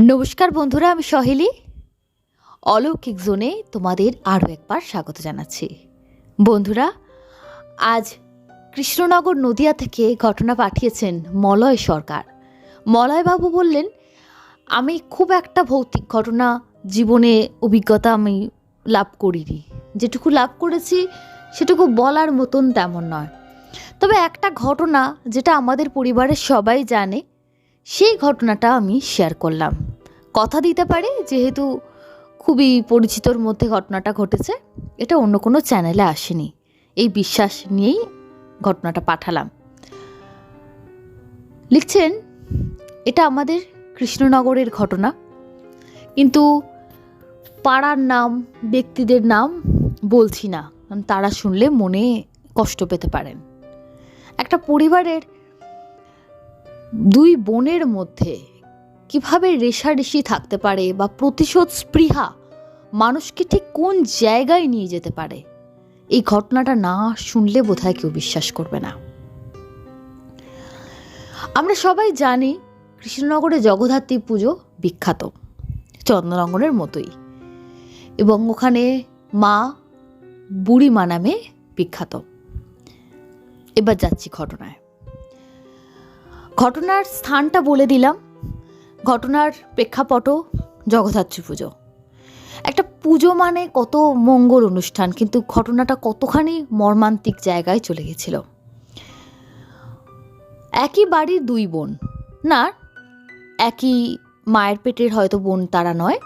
নমস্কার বন্ধুরা, আমি সহেলি। অলৌকিক জোনে তোমাদের আরও একবার স্বাগত জানাচ্ছি। বন্ধুরা, আজ কৃষ্ণনগর নদিয়া থেকে ঘটনা পাঠিয়েছেন মলয় সরকার। মলয়বাবু বললেন, আমি খুব একটা ভৌতিক ঘটনা জীবনে অভিজ্ঞতা আমি লাভ করিনি। যেটুকু লাভ করেছি, সেটুকু বলার মতন তেমন নয়। তবে একটা ঘটনা যেটা আমাদের পরিবারের সবাই জানে সেই ঘটনাটা আমি শেয়ার করলাম। কথা দিতে পারি, যেহেতু খুবই পরিচিতর মধ্যে ঘটনাটা ঘটেছে, এটা অন্য কোনো চ্যানেলে আসেনি। এই বিশ্বাস নিয়েই ঘটনাটা পাঠালাম। লিখছেন, এটা আমাদের কৃষ্ণনগরের ঘটনা। কিন্তু পাড়ার নাম, ব্যক্তিদের নাম বলছি না। কারণ তারা শুনলে মনে কষ্ট পেতে পারেন। একটা পরিবারের দুই বোনের মধ্যে কীভাবে রেশারেশি থাকতে পারে বা প্রতিশোধ স্পৃহা মানুষকে ঠিক কোন জায়গায় নিয়ে যেতে পারে? এই ঘটনাটা না শুনলে বোধহয় কেউ বিশ্বাস করবে না। আমরা সবাই জানি কৃষ্ণনগরে জগদ্ধাত্রী পুজো বিখ্যাত, চন্দ্রনগরের মতোই। এবং ওখানে মা বুড়িমা নামে বিখ্যাত। এবার যাচ্ছি ঘটনায়। ঘটনার স্থানটা বলে দিলাম। ঘটনার প্রেক্ষাপটও জগদ্ধাত্রী পুজো। একটা পুজো মানে কত মঙ্গল অনুষ্ঠান, কিন্তু ঘটনাটা কতখানি মর্মান্তিক জায়গায় চলে গেছিল। একই বাড়ির দুই বোন। না, একই মায়ের পেটের হয়তো বোন তারা নয়,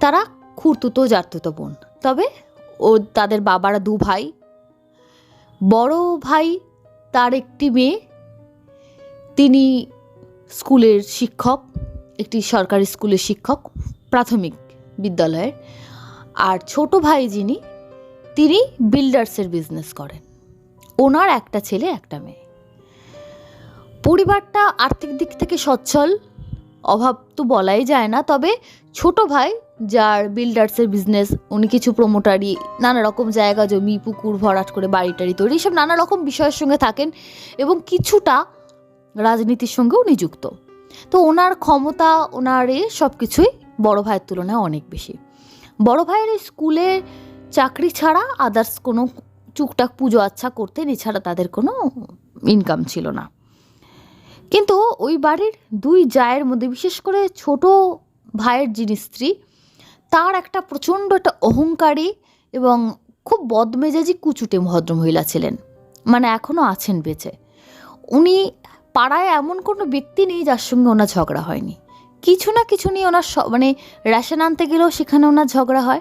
তারা খুঁড়তুতো জারতুতো বোন। তবে ও, তাদের বাবারা দু ভাই। বড় ভাই তার একটি মেয়ে তিনি স্কুলের শিক্ষক, একটি সরকারি স্কুলের শিক্ষক, প্রাথমিক বিদ্যালয়ের। আর ছোট ভাই যিনি, তিনি বিল্ডার্সের বিজনেস করেন। ওনার একটা ছেলে, একটা মেয়ে। পরিবারটা আর্থিক দিক থেকে সচ্ছল, অভাব তো বলাই যায় না, তবে ছোট ভাই যার বিল্ডার্সের বিজনেস উনি কিছু প্রমোটারি নানা রকম জায়গা জমি, পুকুর, ভরাট করে বাড়ি টাড়ি তৈরি এইসব নানা রকম বিষয়ের সঙ্গে থাকেন এবং কিছুটা রাজনীতির সঙ্গেও নিযুক্ত। তো ওনার ক্ষমতা, ওনার এ সব কিছুই বড় ভাইয়ের তুলনায় অনেক বেশি। বড় ভাইয়ের এই স্কুলে চাকরি ছাড়া আদার্স কোনো টুকটাক পুজো আচ্ছা করতেন এছাড়া তাদের কোনো ইনকাম ছিল না। কিন্তু ওই বাড়ির দুই জায়ের মধ্যে, বিশেষ করে ছোট ভাইয়ের যিনি স্ত্রী, তার একটা প্রচণ্ড একটা অহংকারী এবং খুব বদমেজাজি কুচুটে ভদ্রমহিলা ছিলেন। মানে এখনও আছেন বেঁচে। উনি পাড়ায় এমন কোনো ব্যক্তি নেই যার সঙ্গে ওনার ঝগড়া হয়নি। কিছু না কিছু নিয়ে ওনার মানে রেশন আনতে গেলেও সেখানে ওনার ঝগড়া হয়।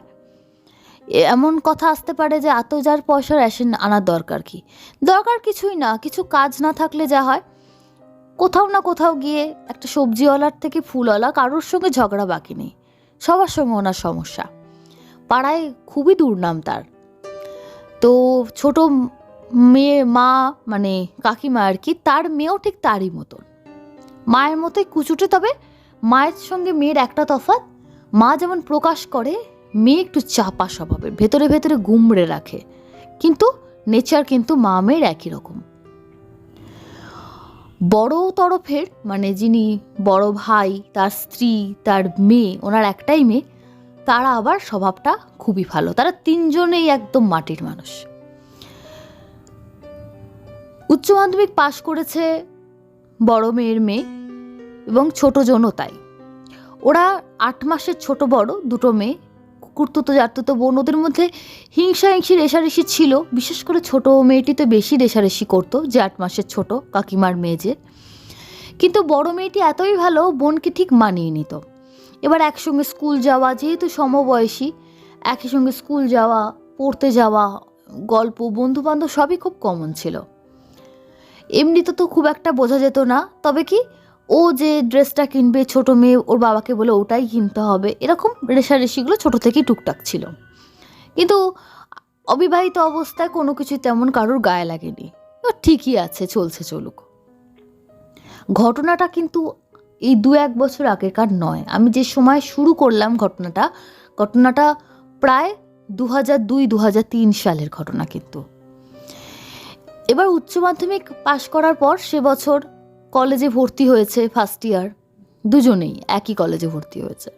এমন কথা আসতে পারে যে এত যার পয়সা রেশন আনার দরকার কি? দরকার কিছুই না, কিছু কাজ না থাকলে যা হয়। কোথাও না কোথাও গিয়ে একটা সবজিওয়ালার থেকে ফুলওয়ালা কারোর সঙ্গে ঝগড়া বাকি নেই। সবার সঙ্গে ওনার সমস্যা। পাড়ায় খুবই দুর্নাম তার। তো ছোট মেয়ে, মা মানে কাকিমা আর কি, তার মেয়েও ঠিক তারই মতন। মায়ের মতোই কুচুটে, তবে মায়ের সঙ্গে মেয়ের একটা তফাৎ, মা যেমন প্রকাশ করে, মেয়ে একটু চাপা স্বভাবের, ভেতরে ভেতরে গুমড়ে রাখে। কিন্তু নেচার কিন্তু মা মেয়ের একই রকম। বড় তরফের মানে যিনি বড় ভাই, তার স্ত্রী, তার মেয়ে, ওনার একটাই মেয়ে, তারা আবার স্বভাবটা খুবই ভালো। তারা তিনজনেই একদম মাটির মানুষ। উচ্চ মাধ্যমিক পাশ করেছে বড় মেয়ের মেয়ে এবং ছোট জনও তাই। ওরা আট মাসের ছোট বড়, দুটো মেয়ে। কুকুরতুতো জাতুতো বোন, ওদের মধ্যে হিংসা হিংসি রেশারেশি ছিল। বিশেষ করে ছোট মেয়েটি তো বেশি রেশারেশি করতো যে আট মাসের ছোট কাকিমার মেয়ে যে। কিন্তু বড় মেয়েটি এতই ভালো, বোনকে ঠিক মানিয়ে নিত। এবার একসঙ্গে স্কুল যাওয়া, যেহেতু সমবয়সী একই সঙ্গে স্কুল যাওয়া, পড়তে যাওয়া, গল্প বন্ধু বান্ধব সবই খুব কমন ছিল। এমনিতে তো খুব একটা বোঝা যেত না, তবে কি ও যে ড্রেসটা কিনবে, ছোট মেয়ে ওর বাবাকে বলে ওটাই কিনতে হবে, এরকম রেশারেশিগুলো ছোট থেকেই টুকটাক ছিল। কিন্তু অবিবাহিত অবস্থায় কোনো কিছু তেমন কারোর গায়ে লাগেনি ঠিকই আছে, চলছে চলুক। ঘটনাটা কিন্তু এই দু এক বছর আগেকার নয়, আমি যে সময় শুরু করলাম ঘটনাটা ঘটনাটা প্রায় দু হাজার দুই দু হাজার তিন সালের ঘটনা কিন্তু। এবার উচ্চ মাধ্যমিক পাশ করার পর সে বছর কলেজে ভর্তি হয়েছে ফার্স্ট ইয়ার দুজনেই একই কলেজে ভর্তি হয়েছে।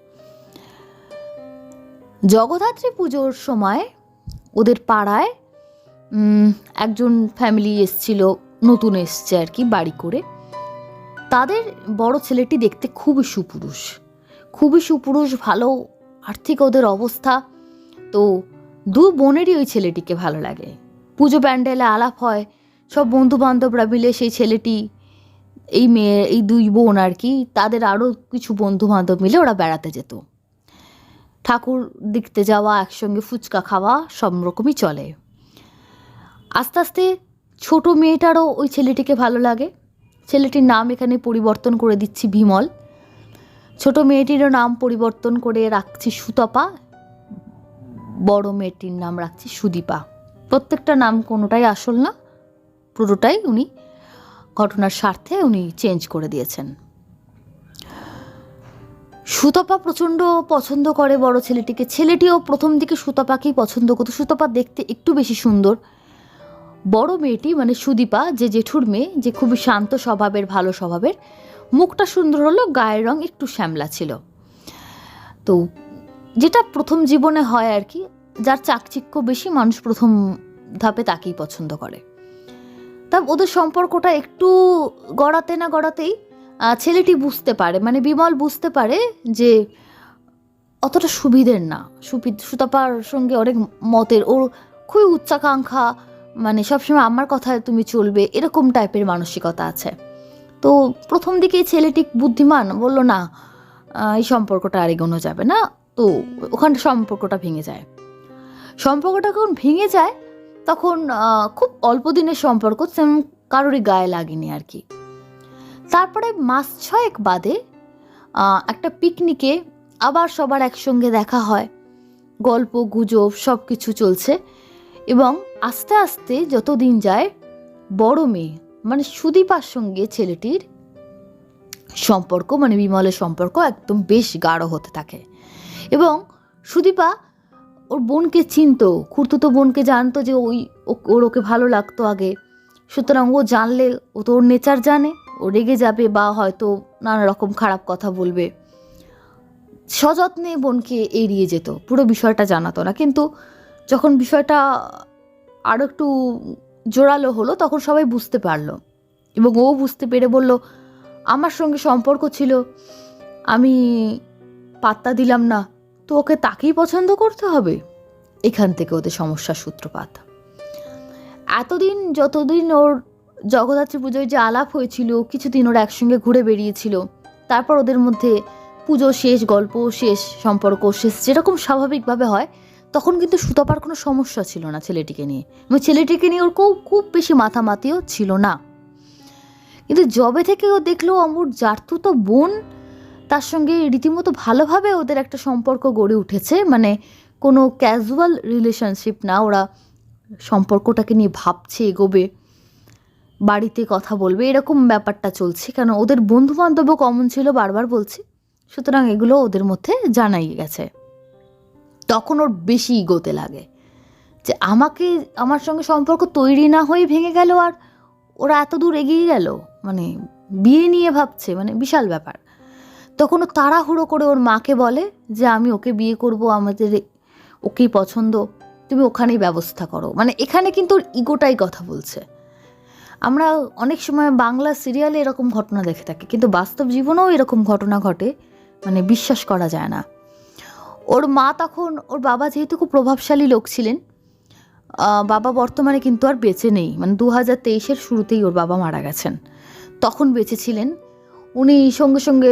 জগদ্ধাত্রী পুজোর সময় ওদের পাড়ায় একজন ফ্যামিলি এসছিল, নতুন এসছে আর কি বাড়ি করে। তাদের বড় ছেলেটি দেখতে খুবই সুপুরুষ। খুবই সুপুরুষ, ভালো, আর্থিক ওদের অবস্থা। তো দু বোনেরই ওই ছেলেটিকে ভালো লাগে। পুজো প্যান্ডেলে আলাপ হয় সব বন্ধু বান্ধবরা মিলে সেই ছেলেটি, এই মেয়ে, এই দুই বোন আর কি, তাদের আরও কিছু বন্ধু বান্ধব মিলে ওরা বেড়াতে যেত। ঠাকুর দেখতে যাওয়া, একসঙ্গে ফুচকা খাওয়া, সব রকমই চলে। আস্তে আস্তে ছোট মেয়েটারও ওই ছেলেটিকে ভালো লাগে। ছেলেটির নাম এখানে পরিবর্তন করে দিচ্ছি বিমল। ছোট মেয়েটিরও নাম পরিবর্তন করে রাখছি সুতপা। বড় মেয়েটির নাম রাখছি সুদীপা। প্রত্যেকটা নাম কোনোটাই আসল না। পুরোটাই উনি, ঘটনার স্বার্থে উনি চেঞ্জ করে দিয়েছেন। সুতপা প্রচণ্ড পছন্দ করে বড় ছেলেটিকে। ছেলেটিও প্রথম দিকে সুতপাকেই পছন্দ করতো। সুতপা দেখতে একটু বেশি সুন্দর। বড় মেয়েটি মানে সুদীপা, যে জেঠুর মেয়ে, যে খুবই শান্ত স্বভাবের, ভালো স্বভাবের, মুখটা সুন্দর হলো গায়ের রং একটু শ্যামলা ছিল। তো যেটা প্রথম জীবনে হয় আর কি, যার চাকচিক্য বেশি মানুষ প্রথম ধাপে তাকেই পছন্দ করে। তা ওদের সম্পর্কটা একটু গড়াতে না গড়াতেই ছেলেটি বুঝতে পারে মানে বিমল বুঝতে পারে যে অতটা সুবিধের না। সুতাপার সঙ্গে অনেক মতের, ওর খুবই উচ্চাকাঙ্ক্ষা মানে সবসময় আমার কথায় তুমি চলবে, এরকম টাইপের মানসিকতা আছে। তো প্রথম দিকে ছেলেটি বুদ্ধিমান, বলল, না এই সম্পর্কটা আর এগোনো যাবে না। তো ওখানে সম্পর্কটা ভেঙে যায়। সম্পর্কটা যখন ভেঙে যায় তখন খুব অল্প দিনের সম্পর্ক তেমন কারোরই গায়ে লাগেনি আর কি। তারপরে মাস ছয়েক বাদে একটা পিকনিকে আবার সবার একসঙ্গে দেখা হয়। গল্প, গুজব সব কিছু চলছে এবং আস্তে আস্তে যত দিন যায়, বড় মেয়ে মানে সুদীপার সঙ্গে ছেলেটির সম্পর্ক মানে বিমলের সম্পর্ক একদম বেশ গাঢ় হতে থাকে। এবং সুদীপা ওর বোনকে চিনতো খুঁড়তুতো বোনকে জানতো যে ওই ওর ওকে ভালো লাগতো আগে। সুতরাং ও জানলে, ও তো ওর নেচার জানে, ও রেগে যাবে বা হয়তো নানা রকম খারাপ কথা বলবে। সযত্নে বোনকে এড়িয়ে যেত, পুরো বিষয়টা জানাতো না। কিন্তু যখন বিষয়টা আরও একটু জোরালো হলো, তখন সবাই বুঝতে পারল। এবং ও বুঝতে পেরে বলল, আমার সঙ্গে সম্পর্ক ছিল, আমি পাত্তা দিলাম না তো ওকে তাকেই পছন্দ করতে হবে? এখান থেকে ওদের সমস্যার সূত্রপাত। এতদিন, যতদিন ওর জগদ্ধাত্রী পুজোয় যে আলাপ হয়েছিল, কিছুদিন ওরা একসঙ্গে ঘুরে বেরিয়েছিল, তারপর ওদের মধ্যে পুজো শেষ, গল্প শেষ, সম্পর্ক শেষ, যেরকম স্বাভাবিকভাবে হয়, তখন কিন্তু সুতপার কোনো সমস্যা ছিল না ছেলেটিকে নিয়ে। এবং ছেলেটিকে নিয়ে ওর খুব খুব বেশি মাথামাতিও ছিল না। কিন্তু জবে থেকে ও দেখল অমর জারতুতো বোন তার সঙ্গে রীতিমতো ভালোভাবে ওদের একটা সম্পর্ক গড়ে উঠেছে মানে কোনো ক্যাজুয়াল রিলেশনশিপ না, ওরা সম্পর্কটাকে নিয়ে ভাবছে, এগোবে, বাড়িতে কথা বলবে, এরকম ব্যাপারটা চলছে। কেন, ওদের বন্ধু বান্ধবও কমন ছিল, বারবার বলছি। সুতরাং এগুলো ওদের মধ্যে জানাই গেছে। তখন ওর বেশি ইগোতে লাগে যে আমাকে, আমার সঙ্গে সম্পর্ক তৈরি না হয়ে ভেঙে গেল আর ওরা এত দূর এগিয়ে গেল? মানে বিয়ে নিয়ে ভাবছে মানে বিশাল ব্যাপার। তখন ও তাড়াহুড়ো করে ওর মাকে বলে যে, আমি ওকে বিয়ে করব, আমাদের ওকেই পছন্দ। তুমি ওখানেই ব্যবস্থা করো। মানে এখানে কিন্তু ওর ইগোটাই কথা বলছে। আমরা অনেক সময় বাংলা সিরিয়ালে এরকম ঘটনা দেখে থাকি, কিন্তু বাস্তব জীবনেও এরকম ঘটনা ঘটে মানে বিশ্বাস করা যায় না। ওর মা তখন, ওর বাবা যেহেতু খুব প্রভাবশালী লোক ছিলেন বাবা বর্তমানে কিন্তু আর বেঁচে নেই। মানে দু হাজার তেইশের শুরুতেই ওর বাবা মারা গেছেন। তখন বেঁচে ছিলেন। উনি সঙ্গে সঙ্গে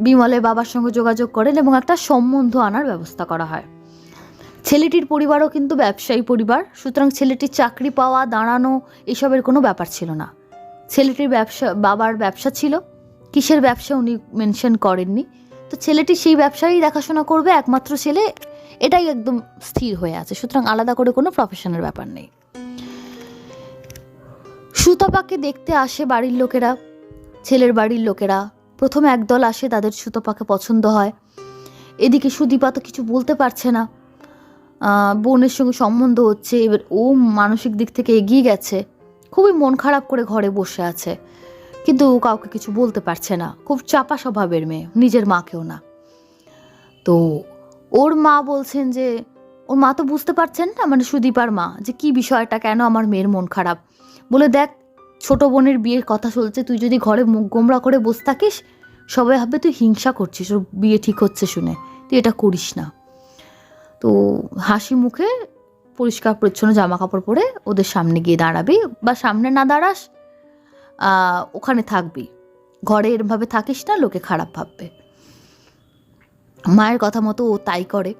বিমলের বাবার সঙ্গে যোগাযোগ করেন এবং একটা সম্বন্ধ আনার ব্যবস্থা করা হয়। ছেলেটির পরিবারও কিন্তু ব্যবসায়ী পরিবার, সুতরাং ছেলেটির চাকরি পাওয়া, দাঁড়ানো এসবের কোনো ব্যাপার ছিল না। ছেলেটির ব্যবসা, বাবার ব্যবসা ছিল, কিসের ব্যবসা উনি মেনশন করেননি। তো ছেলেটি সেই ব্যবসায়ই দেখাশোনা করবে, একমাত্র ছেলে, এটাই একদম স্থির হয়ে আছে, সুতরাং আলাদা করে কোনো প্রফেশনের ব্যাপার নেই। সুতপাকে দেখতে আসে বাড়ির লোকেরা, ছেলের বাড়ির লোকেরা প্রথমে একদল আসে, তাদের সুতপাকে পছন্দ হয়। এদিকে সুদীপা তো কিছু বলতে পারছে না। বোনের সঙ্গে সম্বন্ধ হচ্ছে, এবার ও মানসিক দিক থেকে এগিয়ে গেছে। খুবই মন খারাপ করে ঘরে বসে আছে। কিন্তু ও কাউকে কিছু বলতে পারছে না। খুব চাপা স্বভাবের মেয়ে, নিজের মাকেও না। তো ওর মা বলছেন যে, ওর মা তো বুঝতে পারছেন না মানে সুদীপার মা, যে কি বিষয়টা, কেন আমার মেয়ের মন খারাপ? বলে দেখ ছোট বোনের বিয়ের কথা চলছে তুই যদি ঘরে মুখ গোমরা করে বসে থাকিস, সবাই ভাববে তুই হিংসা করছিস, ওর বিয়ে ঠিক হচ্ছে শুনে। তুই এটা করিস না। তো হাসি মুখে পরিষ্কার পরিচ্ছন্ন জামা কাপড় পরে ওদের সামনে গিয়ে দাঁড়াবি বা সামনে না দাঁড়াস ওখানে থাকবি। ঘরে এরমভাবে থাকিস না, লোকে খারাপ ভাববে। মায়ের কথা মতো ও তাই করে।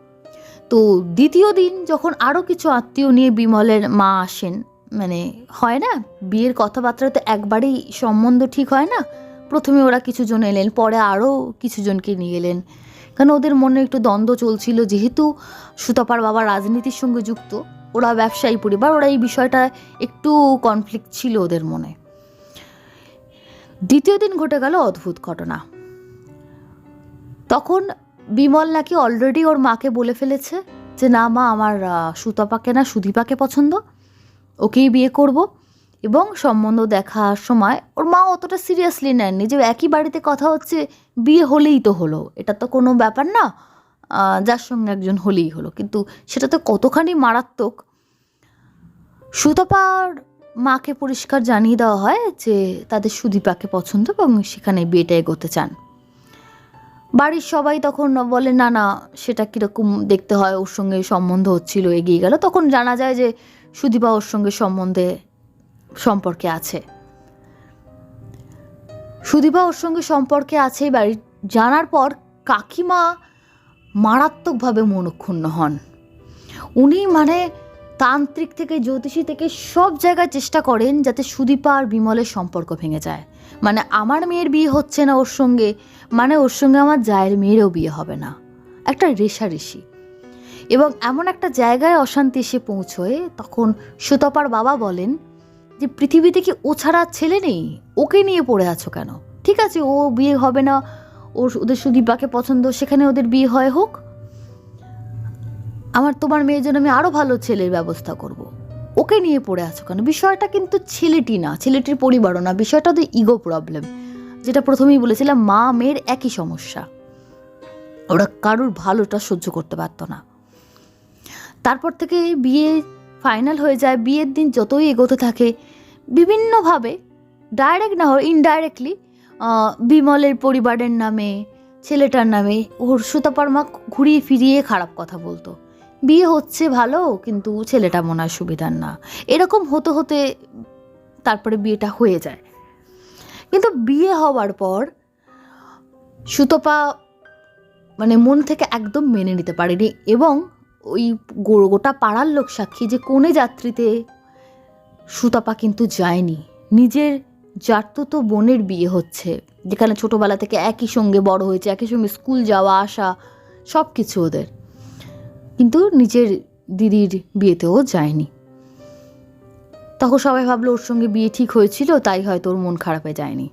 তো দ্বিতীয় দিন যখন আরও কিছু আত্মীয় নিয়ে বিমলের মা আসেন মানে হয় না? বিয়ের কথাবার্তা তো একবারেই সম্বন্ধ ঠিক হয় না? প্রথমে ওরা কিছু জন এলেন, পরে আরও কিছু জনকে নিয়ে এলেন। কারণ ওদের মনে একটু দ্বন্দ্ব চলছিল? যেহেতু সুতপার বাবা রাজনীতির সঙ্গে যুক্ত, ওরা ব্যবসায়ী পরিবার, ওরা এই বিষয়টা একটু কনফ্লিক্ট ছিল ওদের মনে। দ্বিতীয় দিন ঘটে গেল অদ্ভুত ঘটনা। তখন বিমল নাকি অলরেডি ওর মাকে বলে ফেলেছে যে, না মা, আমার সুতপাকে না সুদীপাকে পছন্দ। ওকেই বিয়ে করব এবং সম্বন্ধ দেখার সময় ওর মা অতটা সিরিয়াসলি নেননি যে একই বাড়িতে কথা হচ্ছে, বিয়ে হলেই তো হলো। এটা তো কোনো ব্যাপার না যার সঙ্গে একজন হলেই হলো। কিন্তু সেটা তো কতখানি মারাত্মক। সুতপার মাকে পরিষ্কার জানিয়ে দেওয়া হয় যে তাদের সুদীপাকে পছন্দ এবং সেখানে বিয়েটা এগোতে চান। বাড়ির সবাই তখন বলে, না না, সেটা কীরকম দেখতে হয়, ওর সঙ্গে সম্বন্ধ হচ্ছিল, এগিয়ে গেল। তখন জানা যায় যে সুদীপা ওর সঙ্গে সম্বন্ধে সম্পর্কে আছে। সুদীপা ওর সঙ্গে সম্পর্কে আছে বাড়ি জানার পর কাকিমা মারাত্মকভাবে মনক্ষুণ্ণ হন। উনি মানে তান্ত্রিক থেকে জ্যোতিষী থেকে সব জায়গায় চেষ্টা করেন যাতে সুদীপা আর বিমলের সম্পর্ক ভেঙে যায়। মানে আমার মেয়ের বিয়ে হচ্ছে না ওর সঙ্গে মানে ওর সঙ্গে আমার জায়ের মেয়েরও বিয়ে হবে না। একটা রেশারেশি এবং এমন একটা জায়গায় অশান্তি এসে পৌঁছয়, তখন সুতপার বাবা বলেন যে, পৃথিবীতে কি ও ছাড়া ছেলে নেই? ওকে নিয়ে পড়ে আছো কেন? ঠিক আছে, ও বিয়ে হবে না। ওর ওদের সুদীপাকে পছন্দ, সেখানে ওদের বিয়ে হয় হোক। আমার তোমার মেয়ের জন্য আমি আরও ভালো ছেলের ব্যবস্থা করব। ওকে নিয়ে পড়ে আছো কেন? বিষয়টা কিন্তু ছেলেটি না, ছেলেটির পরিবারও না। বিষয়টা ওদের ইগো প্রবলেম যেটা প্রথমেই বলেছিলাম মা মেয়ের একই সমস্যা। ওরা কারুর ভালোটা সহ্য করতে পারতো না। তারপর থেকে বিয়ে ফাইনাল হয়ে যায়, বিয়ের দিন যতই এগোতে থাকে, বিভিন্নভাবে ডাইরেক্ট না হয় ইনডাইরেক্টলি বিমলের পরিবারের নামে, ছেলেটার নামে ওর সুতাপার মা ঘুরিয়ে ফিরিয়ে খারাপ কথা বলতো। বিয়ে হচ্ছে ভালো, কিন্তু ছেলেটা মনে হয় সুবিধার না। এরকম হতে হতে তারপরে বিয়েটা হয়ে যায়। কিন্তু বিয়ে হওয়ার পর সুতপা মানে মন থেকে একদম মেনে নিতে পারেনি এবং ওই গোটা পাড়ার লোক সাক্ষী যে কোনে যাত্রীতে সুতাপা কিন্তু যায়নি। নিজের জাততো বোনের বিয়ে হচ্ছে, যেখানে ছোটবেলা থেকে একই সঙ্গে বড় হয়েছে, একই সঙ্গে স্কুল যাওয়া, আসা সব কিছু ওদের। কিন্তু নিজের দিদির বিয়েতেও যায়নি। তখন সবাই ভাবলো ওর সঙ্গে বিয়ে ঠিক হয়েছিল, তাই হয়তো ওর মন খারাপে যায়নি।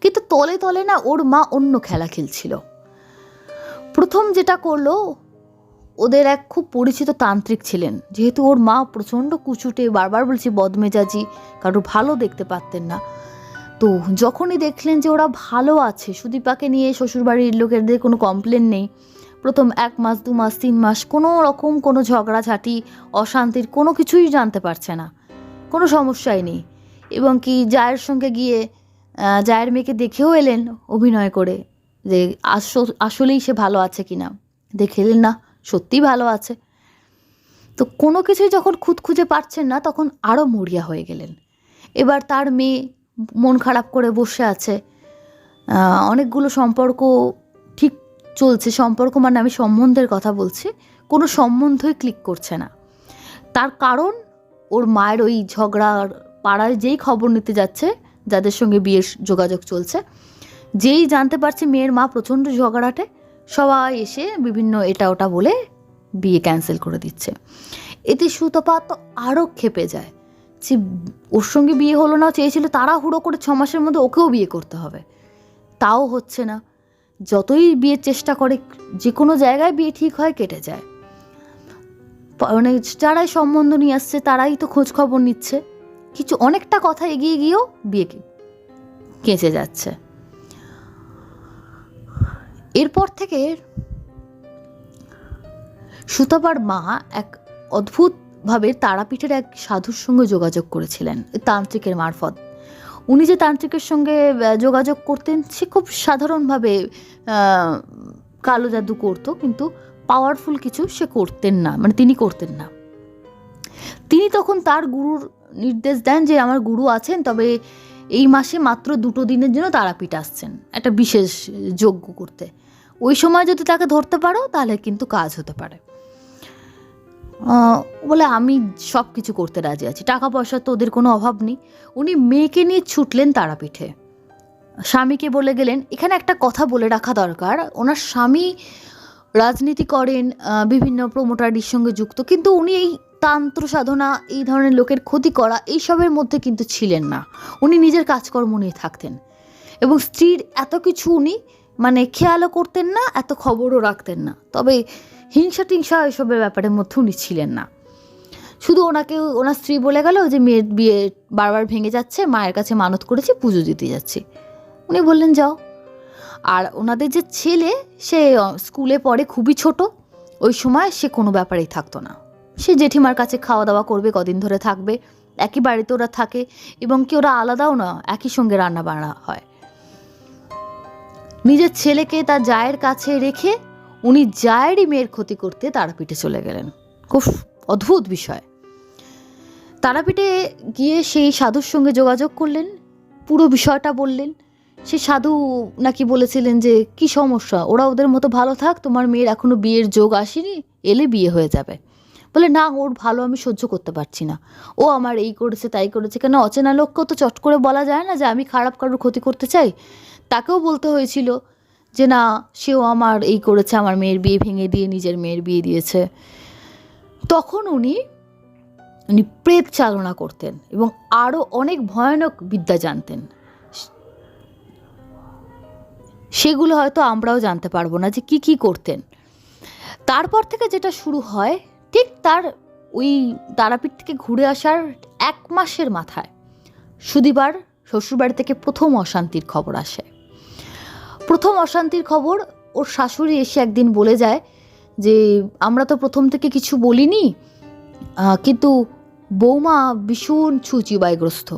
কিন্তু তলে তলে না ওর মা অন্য খেলা খেলছিল। প্রথম যেটা করল ওদের এক খুব পরিচিত তান্ত্রিক ছিলেন। যেহেতু ওর মা প্রচণ্ড কুচুটে বারবার বলছি, বদমেজাজি কারও ভালো দেখতে পারতেন না। তো যখনই দেখলেন যে ওরা ভালো আছে, সুদীপাকে নিয়ে শ্বশুরবাড়ির লোকেদের কোনো কমপ্লেন নেই। প্রথম এক মাস, দু মাস, তিন মাস কোনো রকম কোনো ঝগড়াঝাটি, অশান্তির কোনো কিছুই জানতে পারছে না। কোনো সমস্যাই নেই। এবং কি জায়ের সঙ্গে গিয়ে জায়ের মেয়েকে দেখেও এলেন অভিনয় করে, যে আস- আসলেই সে ভালো আছে কিনা। দেখে এলেন, না সত্যিই ভালো আছে। তো কোনো কিছুই যখন খুঁত খুঁজে পাচ্ছেন না, তখন আরও মরিয়া হয়ে গেলেন। এবার তার মেয়ে মন খারাপ করে বসে আছে। অনেকগুলো সম্পর্ক ঠিক চলছে। সম্পর্ক মানে আমি সম্বন্ধের কথা বলছি, কোনো সম্বন্ধই ক্লিক করছে না। তার কারণ ওর মায়ের ওই ঝগড়ার পাড়ায় যেই খবর নিতে যাচ্ছে, যাদের সঙ্গে বিয়ের যোগাযোগ চলছে, যেই জানতে পারছে মেয়ের মা প্রচণ্ড ঝগড়াটে সবাই এসে বিভিন্ন এটা ওটা বলে বিয়ে ক্যান্সেল করে দিচ্ছে। এতে সুতপা তো আরও খেপে যায়। যে ওর সঙ্গে বিয়ে হলো না, চেয়েছিল তারা হুড়ো করে ছ মাসের মধ্যে ওকেও বিয়ে করতে হবে। তাও হচ্ছে না। যতই বিয়ের চেষ্টা করে যে কোনো জায়গায় বিয়ে ঠিক হয়, কেটে যায়। মানে যারাই সম্বন্ধ নিয়ে আসছে, তারাই তো খোঁজ খবর নিচ্ছে। কিছু অনেকটা কথা এগিয়ে গিয়েও বিয়ে কেঁচে যাচ্ছে। এরপর থেকে সুতাবার মা এক অদ্ভুতভাবে তারাপীঠের এক সাধুর সঙ্গে যোগাযোগ করেছিলেন, তান্ত্রিকের মারফত। উনি যে তান্ত্রিকের সঙ্গে যোগাযোগ করতেন, সে খুব সাধারণভাবে কালো জাদু করতো, কিন্তু পাওয়ারফুল কিছু সে করতেন না মানে তিনি করতেন না। তিনি তখন তার গুরুর নির্দেশ দেন যে, আমার গুরু আছেন, তবে এই মাসে মাত্র দুটো দিনের জন্য তারাপীঠ আসছেন। একটা বিশেষ যজ্ঞ করতে। ওই সময় যদি তাকে ধরতে পারো, তাহলে কিন্তু কাজ হতে পারে। বলে, আমি সব কিছু করতে রাজি আছি। টাকা পয়সা তো ওদের কোনো অভাব নেই। উনি মেয়েকে নিয়ে ছুটলেন তারাপীঠে। স্বামীকে বলে গেলেন, এখানে একটা কথা বলে রাখা দরকার। ওনার স্বামী রাজনীতি করেন বিভিন্ন প্রমোটারির সঙ্গে যুক্ত, কিন্তু উনি এই তান্ত্র সাধনা, এই ধরনের লোকের ক্ষতি করা, এইসবের মধ্যে কিন্তু ছিলেন না। উনি নিজের কাজকর্ম নিয়ে থাকতেন। এবং স্ত্রীর এত কিছু উনি মানে খেয়ালও করতেন না, এত খবরও রাখতেন না। তবে হিংসা টিংসা এসবের ব্যাপারের মধ্যে উনি ছিলেন না। শুধু ওনাকে, ওনার স্ত্রী বলে গেল যে, মেয়ের বিয়ে বারবার ভেঙে যাচ্ছে, মায়ের কাছে মানত করেছি, পুজো দিতে যাচ্ছি। উনি বললেন, যাও। আর ওনাদের যে ছেলে, সে স্কুলে পড়ে, খুবই ছোট। ওই সময় সে কোনো ব্যাপারেই থাকতো না। সে জেঠিমার কাছে খাওয়া দাওয়া করবে, কদিন ধরে থাকবে। একই বাড়িতে ওরা থাকে এবং কি ওরা আলাদাও না, একই সঙ্গে রান্না বান্না হয়। নিজের ছেলেকে তার জায়ের কাছে রেখে উনি জায়েরই মেয়ের ক্ষতি করতে তারাপীঠে চলে গেলেন। খুব অদ্ভুত বিষয়। তারাপীঠে গিয়ে সেই সাধুর সঙ্গে যোগাযোগ করলেন, পুরো বিষয়টা বললেন। সে সাধু নাকি বলেছিলেন যে, কি সমস্যা? ওরা ওদের মতো ভালো থাক, তোমার মেয়ের এখনও বিয়ের যোগ আসেনি, এলে বিয়ে হয়ে যাবে। বলে, না, ওর ভালো আমি সহ্য করতে পারছি না। ও আমার এই করেছে, তাই করেছে, কেন অচেনা লোককেও তো চট করে বলা যায় না যে, আমি খারাপ কারোর ক্ষতি করতে চাই? তাকেও বলতে হয়েছিল যে না, সেও আমার এই করেছে, আমার মেয়ের বিয়ে ভেঙে দিয়ে নিজের মেয়ের বিয়ে দিয়েছে। তখন উনি উনি প্রেত চালনা করতেন এবং আরও অনেক ভয়ানক বিদ্যা জানতেন। সেগুলো হয়তো আমরাও জানতে পারব না যে কি কি করতেন। তারপর থেকে যেটা শুরু হয়, ঠিক তার ওই তারাপীঠ থেকে ঘুরে আসার এক মাসের মাথায়, সুদিবার শ্বশুরবাড়ি থেকে প্রথম অশান্তির খবর আসে। প্রথম অশান্তির খবর, ওর শাশুড়ি এসে একদিন বলে যায় যে, আমরা তো প্রথম থেকে কিছু বলিনি কিন্তু বৌমা ভীষণ ছুচিবাইগ্রস্ত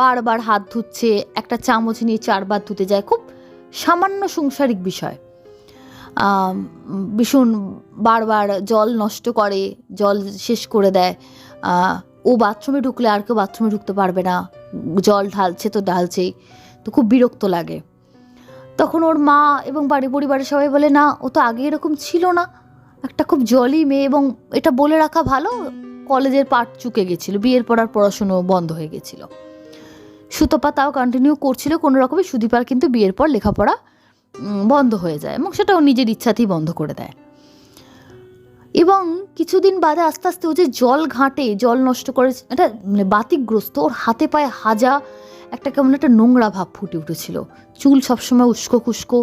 বারবার হাত ধুচ্ছে, একটা চামচ নিয়ে চারবার ধুতে যায়, খুব সামান্য সংসারিক বিষয়। ভীষণ বারবার জল নষ্ট করে, জল শেষ করে দেয়। ও বাথরুমে ঢুকলে আর কেউ বাথরুমে ঢুকতে পারবে না, জল ঢালছে তো ঢালছেই, তো খুব বিরক্ত লাগে। তখন ওর মা এবং বাড়ি পরিবারের সবাই বলে, না, ও তো আগে এরকম ছিল না। একটা খুব জলি মেয়ে এবং এটা বলে রাখা ভালো, কলেজের পাঠ চুকে গেছিল, বিয়ের পর আর পড়াশুনো বন্ধ হয়ে গেছিল। সুতপা তাও কন্টিনিউ করছিল, কোনো রকমে সুদীপার কিন্তু বিয়ের পর লেখাপড়া বন্ধ হয়ে যায় এবং সেটা ও নিজের ইচ্ছাতেই বন্ধ করে দেয়। এবং কিছুদিন বাদে আস্তে আস্তে ও যে জল ঘাঁটে, জল নষ্ট করে, এটা মানে বাতিকগ্রস্ত ওর হাতে পায়ে হাজা একটা কেমন একটা নোংরা ভাব ফুটে উঠেছিল। চুল সবসময় উস্কো খুস্কো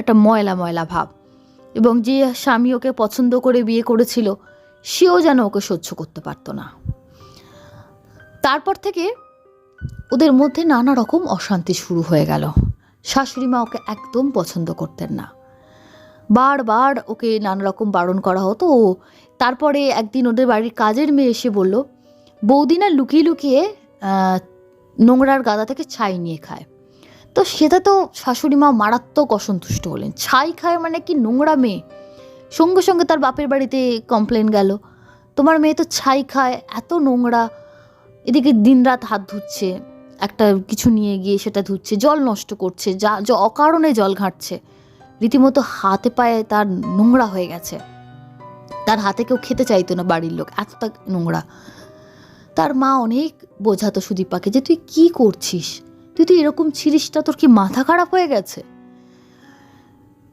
একটা ময়লা ময়লা ভাব। এবং যে স্বামী ওকে পছন্দ করে বিয়ে করেছিল, সেও যেন ওকে সহ্য করতে পারতো না। তারপর থেকে ওদের মধ্যে নানা রকম অশান্তি শুরু হয়ে গেল। শাশুড়ি মা ওকে একদম পছন্দ করতেন না। বারবার ওকে নানা রকম বারণ করা হতো। ও তারপরে একদিন ওদের বাড়ির কাজের মেয়ে এসে বলল, বৌদি না লুকিয়ে লুকিয়ে নোংরার গাদা থেকে ছাই নিয়ে খায়। তো সেটা তো শাশুড়ি মা মারাত্মক অসন্তুষ্ট হলেন। ছাই খায় মানে কি নোংরা মেয়ে? সঙ্গে সঙ্গে তার বাপের বাড়িতে কমপ্লেন গেল। তোমার মেয়ে তো ছাই খায়, এত নোংরা। এদিকে দিনরাত হাত ধুচ্ছে, একটা কিছু নিয়ে গিয়ে সেটা ধুচ্ছে, জল নষ্ট করছে, যা অকারণে জল ঘাঁটছে। রীতিমতো হাতে পায়ে তার নোংরা হয়ে গেছে। তার হাতে কেউ খেতে চাইতো না বাড়ির লোক, এতটা নোংরা। তার মা অনেক বোঝাতো সুদীপাকে যে, তুই কি করছিস? তুই তো এরকম ছিলিস তা তোর কি মাথা খারাপ হয়ে গেছে?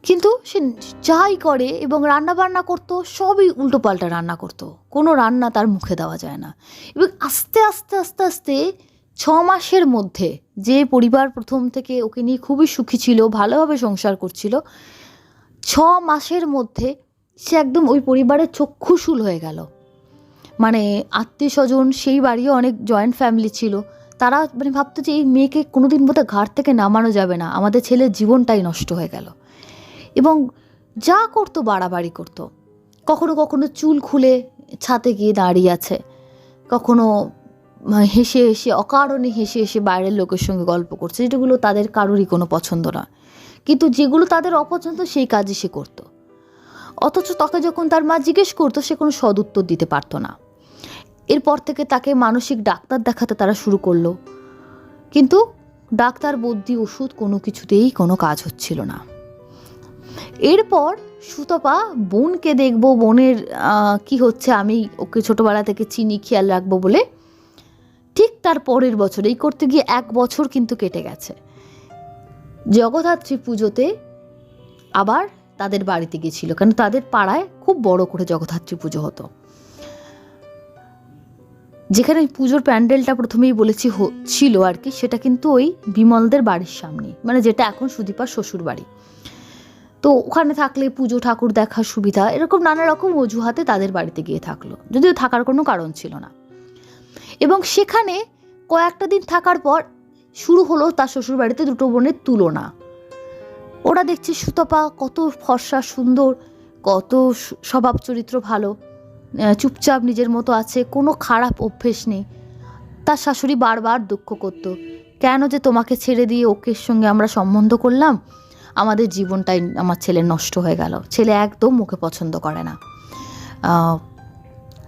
কিন্তু সে যাই করে এবং রান্না বান্না করতো, সবই উল্টোপাল্টা রান্না করতো। কোনো রান্না তার মুখে দেওয়া যায় না। এবং আস্তে আস্তে আস্তে আস্তে ছ মাসের মধ্যে যে পরিবার প্রথম থেকে ওকে নিয়ে খুবই সুখী ছিল, ভালোভাবে সংসার করছিল, ছ মাসের মধ্যে সে একদম ওই পরিবারের চক্ষুশূল হয়ে গেল। মানে আত্মীয় স্বজন সেই বাড়িও অনেক জয়েন্ট ফ্যামিলি ছিল। তারা মানে ভাবতো যে এই মেয়েকে কোনোদিন বোধহয় ঘাট থেকে নামানো যাবে না। আমাদের ছেলের জীবনটাই নষ্ট হয়ে গেল। এবং যা করতো, বাড়াবাড়ি করতো। কখনো কখনো চুল খুলে ছাতে গিয়ে দাঁড়িয়ে আছে। কখনো হেসে হেসে, অকারণে হেসে হেসে বাইরের লোকের সঙ্গে গল্প করছে। যেগুলো তাদের কারোরই কোনো পছন্দ না। কিন্তু যেগুলো তাদের অপছন্দ, সেই কাজই সে করতো। অথচ তাকে যখন তার মা জিজ্ঞেস করতো, সে কোনো সদুত্তর দিতে পারতো না। এরপর থেকে তাকে মানসিক ডাক্তার দেখাতে তারা শুরু করল। কিন্তু ডাক্তার, বুদ্ধি, ওষুধ কোনো কিছুতেই কোনো কাজ হচ্ছিল না। এরপর সুতপা বোনকে দেখব, বোনের কি হচ্ছে, আমি ওকে ছোটোবেলা থেকে চিনি, খেয়াল রাখব বলে। ঠিক তার পরের বছর, এই করতে গিয়ে এক বছর কিন্তু কেটে গেছে। জগদ্ধাত্রী পুজোতে আবার তাদের বাড়িতে গিয়েছিল, কারণ তাদের পাড়ায় খুব বড় করে জগদ্ধাত্রী পুজো হতো। যেখানে পুজোর প্যান্ডেলটা প্রথমেই বলেছি ছিল আর কি, সেটা কিন্তু ওই বিমলদের বাড়ির সামনে মানে যেটা এখন সুদীপার শ্বশুর বাড়ি। তো ওখানে থাকলে পুজো, ঠাকুর দেখার সুবিধা, এরকম নানা রকম অজুহাতে তাদের বাড়িতে গিয়ে থাকল, যদিও থাকার কোনো কারণ ছিল না। এবং সেখানে কয়েকটা দিন থাকার পর শুরু হলো তার শ্বশুর বাড়িতে দুটো বোনের তুলনা। ওরা দেখছে সুতপা কত ফর্সা, সুন্দর, কত স্বভাব চরিত্র ভালো। চুপচাপ নিজের মতো আছে, কোনো খারাপ অভ্যেস নেই। তার শাশুড়ি বারবার দুঃখ করতো। কেন যে তোমাকে ছেড়ে দিয়ে ওকের সঙ্গে আমরা সম্বন্ধ করলাম? আমাদের জীবনটাই আমার ছেলে নষ্ট হয়ে গেল। ছেলে একদম ওকে পছন্দ করে না।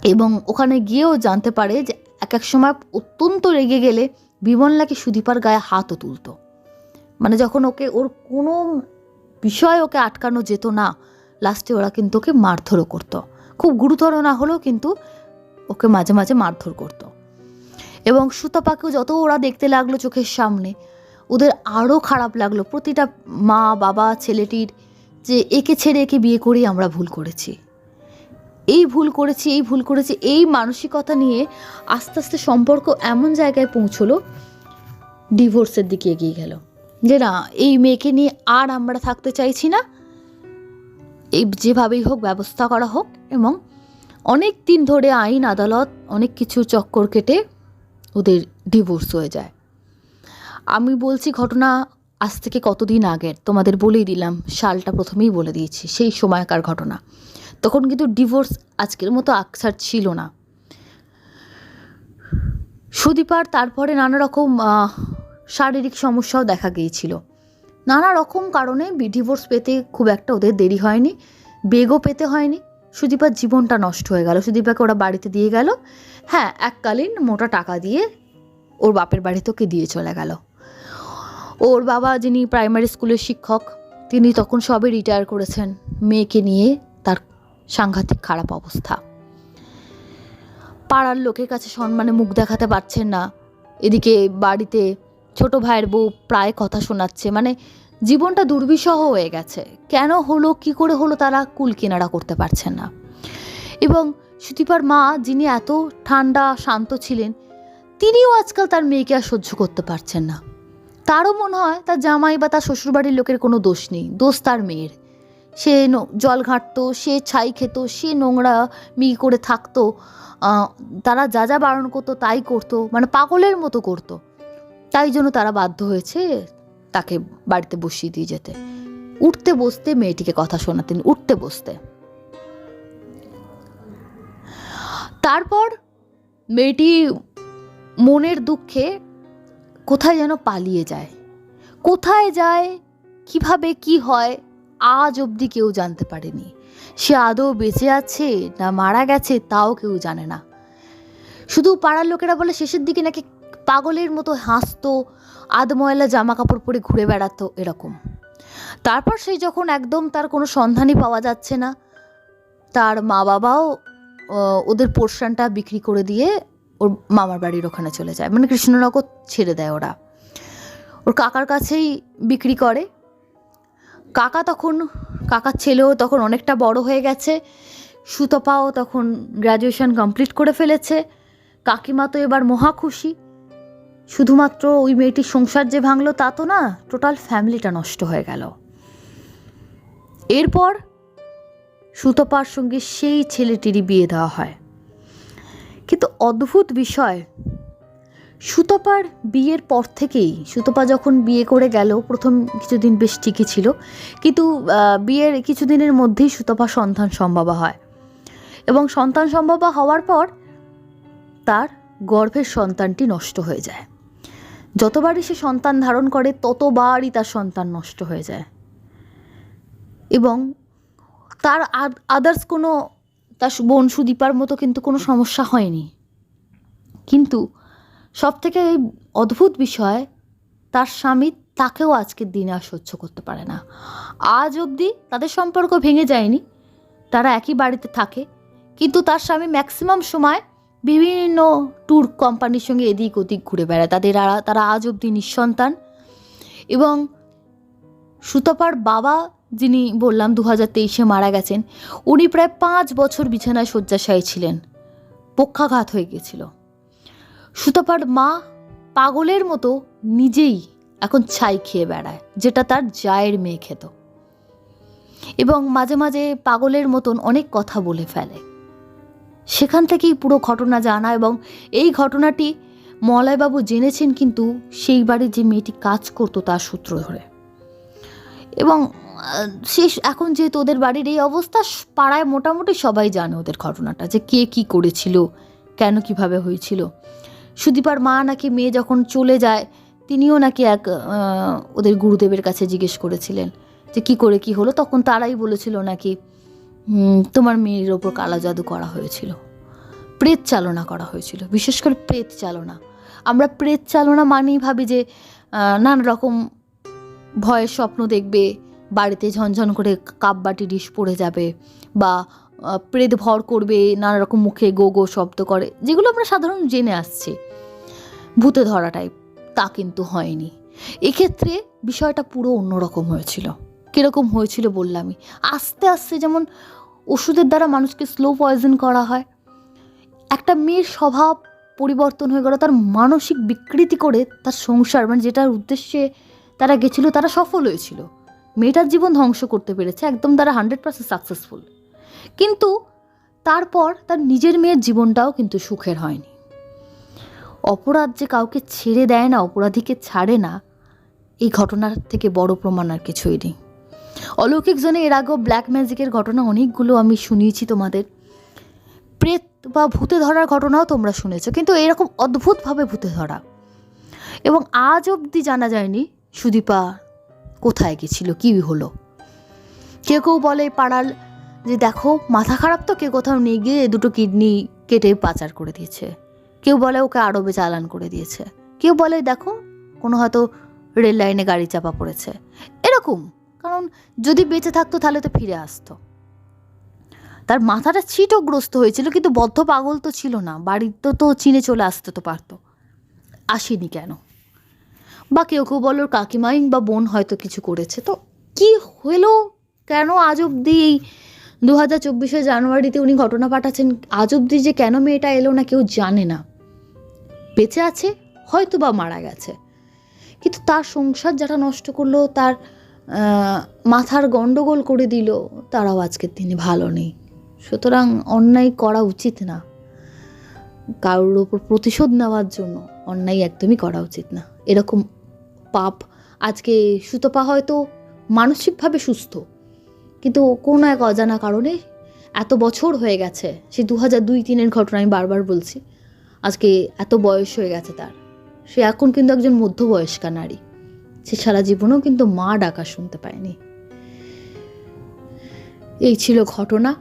এবং ওখানে গিয়েও জানতে পারে যে এক এক সময় অত্যন্ত রেগে গেলে বিমলনাকে সুদীপার গায়ে হাতও তুলতো। মানে যখন ওকে ওর কোনো বিষয় ওকে আটকানো যেত না, লাস্টে ওরা কিন্তু ওকে মারধরও করতো। খুব গুরুতর না হলেও কিন্তু ওকে মাঝে মাঝে মারধর করতো। এবং সুতপাকেও যত ওরা দেখতে লাগল চোখের সামনে, ওদের আরও খারাপ লাগল। প্রতিটা মা, বাবা, ছেলেটির যে একে ছেড়ে একে বিয়ে করেই আমরা ভুল করেছি। এই ভুল করেছি, এই ভুল করেছি, এই মানসিকতা নিয়ে আস্তে আস্তে সম্পর্ক এমন জায়গায় পৌঁছলো, ডিভোর্সের দিকে এগিয়ে গেল। যে না, এই মেয়েকে নিয়ে আর আমরা থাকতে চাইছি না এই যেভাবেই হোক ব্যবস্থা করা হোক এবং অনেক দিন ধরে আইন, আদালত অনেক কিছু চক্কর কেটে ওদের ডিভোর্স হয়ে যায়। আমি বলছি ঘটনা আজ থেকে কতদিন আগের? তোমাদের বলেই দিলাম, সালটা প্রথমেই বলে দিয়েছি, সেই সময়কার ঘটনা। তখন কিন্তু ডিভোর্স আজকের মতো আকসার ছিল না। সুদীপার তারপরে নানা রকম শারীরিক সমস্যাও দেখা গিয়েছিল। নানা রকম কারণে ডিভোর্স পেতে খুব একটা ওদের দেরি হয়নি, বেগও পেতে হয়নি। সুদীপার জীবনটা নষ্ট হয়ে গেল। সুদীপাকে ওরা বাড়িতে দিয়ে গেল। হ্যাঁ এককালীন মোটা টাকা দিয়ে ওর বাপের বাড়িতে ওকে দিয়ে চলে গেল। ওর বাবা যিনি প্রাইমারি স্কুলের শিক্ষক, তিনি তখন সবে রিটায়ার করেছেন। মেয়েকে নিয়ে তার সাংঘাতিক খারাপ অবস্থা। পাড়ার লোকের কাছে সম্মানে মুখ দেখাতে পারছেন না। এদিকে বাড়িতে ছোট ভাইয়ের বউ প্রায় কথা শোনাচ্ছে মানে জীবনটা দুর্বিষহ হয়ে গেছে। কেন হলো, কি করে হলো, তারা কুল কিনারা করতে পারছেন না। এবং সুদীপার মা, যিনি এত ঠান্ডা, শান্ত ছিলেন, তিনিও আজকাল তার মেয়েকে আর সহ্য করতে পারছেন না। তারও মনে হয়, তার জামাই বা তার শ্বশুরবাড়ির লোকের কোনো দোষ নেই, দোষ তার মেয়ের। সে জল ঘাঁটতো, সে ছাই খেত, সে নোংরা মি করে থাকতো তারা যা যা বারণ করতো, তাই করতো মানে পাগলের মতো করতো। তাই জন্য তারা বাধ্য হয়েছে তাকে বাড়িতে বসিয়ে দিয়ে যেতে। উঠতে বসতে মেয়েটিকে কথা শোনাতেন, উঠতে বসতে। তারপর মেয়েটি মনের দুঃখে কোথায় যেন পালিয়ে যায়, কোথায় যায়, কীভাবে কি হয়, আজ অবধি কেউ জানতে পারেনি। সে আদৌ বেঁচে আছে না মারা গেছে তাও কেউ জানে না। শুধু পাড়ার লোকেরা বলে শেষের দিকে নাকি পাগলের মতো হাসতো, আধময়লা জামা কাপড় পরে ঘুরে বেড়াতো এরকম। তারপর সেই যখন একদম তার কোনো সন্ধানই পাওয়া যাচ্ছে না, তার মা বাবাও ওদের পোর্শনটা বিক্রি করে দিয়ে ওর মামার বাড়ির ওখানে চলে যায়। মানে কৃষ্ণনগর ছেড়ে দেয় ওরা। ওর কাকার কাছেই বিক্রি করে। কাকা তখন, কাকার ছেলেও তখন অনেকটা বড় হয়ে গেছে। সুতপাও তখন গ্র্যাজুয়েশন কমপ্লিট করে ফেলেছে। কাকিমা তো এবার মহা খুশি। শুধুমাত্র ওই মেয়েটির সংসার যে ভাঙলো তা তো না, টোটাল ফ্যামিলিটা নষ্ট হয়ে গেল। এরপর সুতপার সঙ্গে সেই ছেলেটিরই বিয়ে দেওয়া হয়। কিন্তু অদ্ভুত বিষয়, সুতপার বিয়ের পর থেকেই, সুতপা যখন বিয়ে করে গেল, প্রথম কিছুদিন বেশ ঠিকই ছিল, কিন্তু বিয়ের কিছুদিনের মধ্যেই সুতপা সন্তান সম্ভবা হয়। এবং সন্তান সম্ভবা হওয়ার পর তার গর্ভের সন্তানটি নষ্ট হয়ে যায়। যতবারই সে সন্তান ধারণ করে, ততবারই তার সন্তান নষ্ট হয়ে যায়। এবং তার আদার্স কোনো, তার বোন সুদীপার মতো কিন্তু কোনো সমস্যা হয়নি। কিন্তু সব থেকে এই অদ্ভুত বিষয়, তার স্বামী তাকেও আজকের দিনে আর সহ্য করতে পারে না। আজ অবধি তাদের সম্পর্ক ভেঙে যায়নি, তারা একই বাড়িতে থাকে, কিন্তু তার স্বামী ম্যাক্সিমাম সময় বিভিন্ন ট্যুর কোম্পানির সঙ্গে এদিক ওদিক ঘুরে বেড়ায়। তাদের তারা আজ অবধি নিঃসন্তান। এবং সুতপার বাবা, যিনি বললাম দু হাজার তেইশে মারা গেছেন, উনি প্রায় পাঁচ বছর বিছানায় শয্যাশায়ী ছিলেন। পক্ষাঘাত হয়ে গিয়েছিল সুতপার মা পাগলের মতো নিজেই এখন ছাই খেয়ে বেড়ায়, যেটা তার জায়ের মেয়ে খেত। এবং মাঝে মাঝে পাগলের মতন অনেক কথা বলে ফেলে। সেখান থেকেই পুরো ঘটনা জানা এবং এই ঘটনাটি মলয়বাবু জেনেছেন কিন্তু সেই বাড়ির যে মেয়েটি কাজ করতো তার সূত্র ধরে। এবং শেষ এখন যেহেতু ওদের বাড়ির এই অবস্থা পাড়ায় মোটামুটি সবাই জানে ওদের ঘটনাটা যে কে কি করেছিল কেন কীভাবে হয়েছিল। সুদীপার মা নাকি মেয়ে যখন চলে যায় তিনিও নাকি এক ওদের গুরুদেবের কাছে জিজ্ঞেস করেছিলেন যে কি করে কি হলো তখন তারাই বলেছিল নাকি "হুম, তোমার মেয়ের ওপর কালা জাদু করা হয়েছিল। প্রেত চালনা করা হয়েছিল। বিশেষ করে প্রেত চালনা। আমরা প্রেত চালনা মানেই ভাবি যে নানা রকম ভয়ের স্বপ্ন দেখবে, বাড়িতে ঝনঝন করে কাপ বাটি ডিশ পড়ে যাবে বা প্রেত ভর করবে, নানা রকম মুখে গো গো শব্দ করে। যেগুলো আমরা সাধারণ জেনে আসছি। ভূতে ধরা টাইপ তা কিন্তু হয়নি। এক্ষেত্রে বিষয়টা পুরো অন্যরকম হয়েছিল। কীরকম হয়েছিল বললামই আস্তে আস্তে যেমন ওষুধের দ্বারা মানুষকে স্লো পয়জন করা হয়। একটা মেয়ের স্বভাব পরিবর্তন হয়ে গেল, তার মানসিক বিকৃতি করে তার সংসার মানে যেটার উদ্দেশ্যে তারা গেছিল, তারা সফল হয়েছিল। মেয়েটার জীবন ধ্বংস করতে পেরেছে, একদম তারা হান্ড্রেড পার্সেন্ট সাকসেসফুল কিন্তু তারপর তার নিজের মেয়ের জীবনটাও কিন্তু সুখের হয়নি। অপরাধ যে কাউকে ছেড়ে দেয় না, অপরাধীকে ছাড়ে না, এই ঘটনার থেকে বড় প্রমাণ আর কিছুই নেই। অলৌকিক জনে এর আগেও ব্ল্যাক ম্যাজিকের ঘটনা অনেকগুলো আমি শুনিয়েছি তোমাদের। প্রেত বা ভূতে ধরার ঘটনাও তোমরা শুনেছো, কিন্তু এরকম অদ্ভুতভাবে ভূতে ধরা। এবং আজ অবধি জানা যায়নি সুদীপা কোথায় গেছিল, কী হলো। কেউ কেউ বলে পাড়ার যে দেখো, মাথা খারাপ তো, কেউ কোথাও নিয়ে গিয়ে দুটো কিডনি কেটে পাচার করে দিয়েছে। কেউ বলে ওকে আরবে চালান করে দিয়েছে। কেউ বলে দেখো, কোনো হয়তো রেল লাইনে গাড়ি চাপা পড়েছে। এরকম কারণ যদি বেঁচে থাকতো তাহলে তো ফিরে আসতো। তার মাথাটা ছিটগ্রস্ত হয়েছিল, কিন্তু বদ্ধ পাগল তো ছিল না বাড়িতে তো চিনে চলে আসতে তো পারতো। আসেনি কেন? বা কেউ কেউ বলো কাকিমাই বা বোন হয়তো কিছু করেছে। তো কি হলো? কেন আজ অবধি এই দু হাজার চব্বিশে জানুয়ারিতে উনি ঘটনা পাঠাচ্ছেন? আজ অবধি যে কেন মেয়েটা এলো না কেউ জানে না। বেঁচে আছে হয়তো বা মারা গেছে। কিন্তু তার সংসার যারা নষ্ট করল, তার মাথার গণ্ডগোল করে দিল, তারাও আজকের দিনে ভালো নেই। সুতরাং অন্যায় করা উচিত না। কারোর ওপর প্রতিশোধ নেওয়ার জন্য অন্যায় একদমই করা উচিত না। এরকম পাপ আজকে সুতপা হয়তো মানসিকভাবে সুস্থ, কিন্তু কোনো এক অজানা কারণে এত বছর হয়ে গেছে, সে দু হাজার দুই তিনের ঘটনা আমি বারবার বলছি, আজকে এত বয়স হয়ে গেছে তার। সে এখন কিন্তু একজন মধ্যবয়স্কা নারী। সে সারা জীবনেও কিন্তু মা ডাকা শুনতে পায়নি। এই ছিল ঘটনা।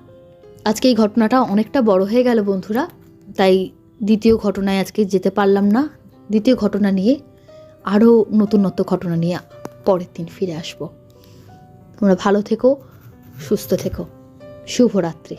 আজকে এই ঘটনাটা অনেকটা বড় হয়ে গেল বন্ধুরা। তাই দ্বিতীয় ঘটনায় আজকে যেতে পারলাম না। দ্বিতীয় ঘটনা নিয়ে আরও নতুনত্ব ঘটনা নিয়ে পরের দিন ফিরে আসব। তোমরা ভালো থেকো, সুস্থ থেকো। শুভরাত্রি।